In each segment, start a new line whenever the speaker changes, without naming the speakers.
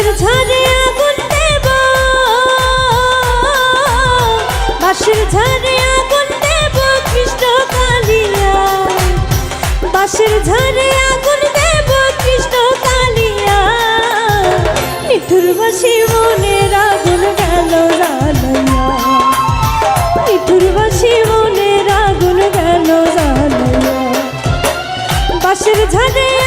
বাঁশির ঝাড়ে আগুন দেব। বাঁশির ঝাড়ে আগুন দেব কৃষ্ণ কালিয়া। বাঁশির ঝাড়ে আগুন দেব কৃষ্ণ কালিয়া। নিঠুর বাসি মনের আগুন গেল রালাইয়া নিঠুর বাসি মনের আগুন গেল রালাইয়া বাঁশির ঝাড়ে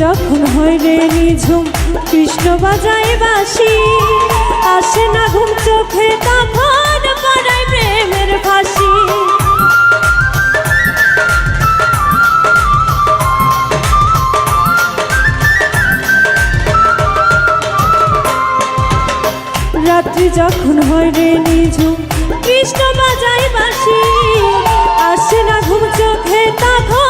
যখন হয় রে নিঝুম, কৃষ্ণ বাজায় বাসি আসে না ঘুম, চোখে তখন পড়ায় প্রেমের ফাঁসি। রাত্রি যখন হয় রে নিঝুম, কৃষ্ণ বাজায় বাসি আসে না ঘুম, চোখে তখন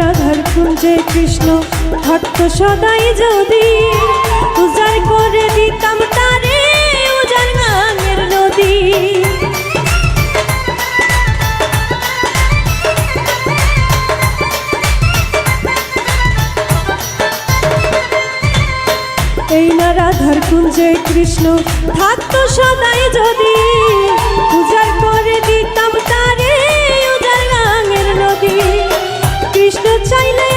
রাধার কুঞ্জে কৃষ্ণ, ভক্ত সদাই যদি উজাড় করে দিতাম তারে, উজাড় গাঙের নদী। এই না কুঞ্জে কৃষ্ণ থাকতো সদাই যদি উজাড় কৃষ্ণ চাইলে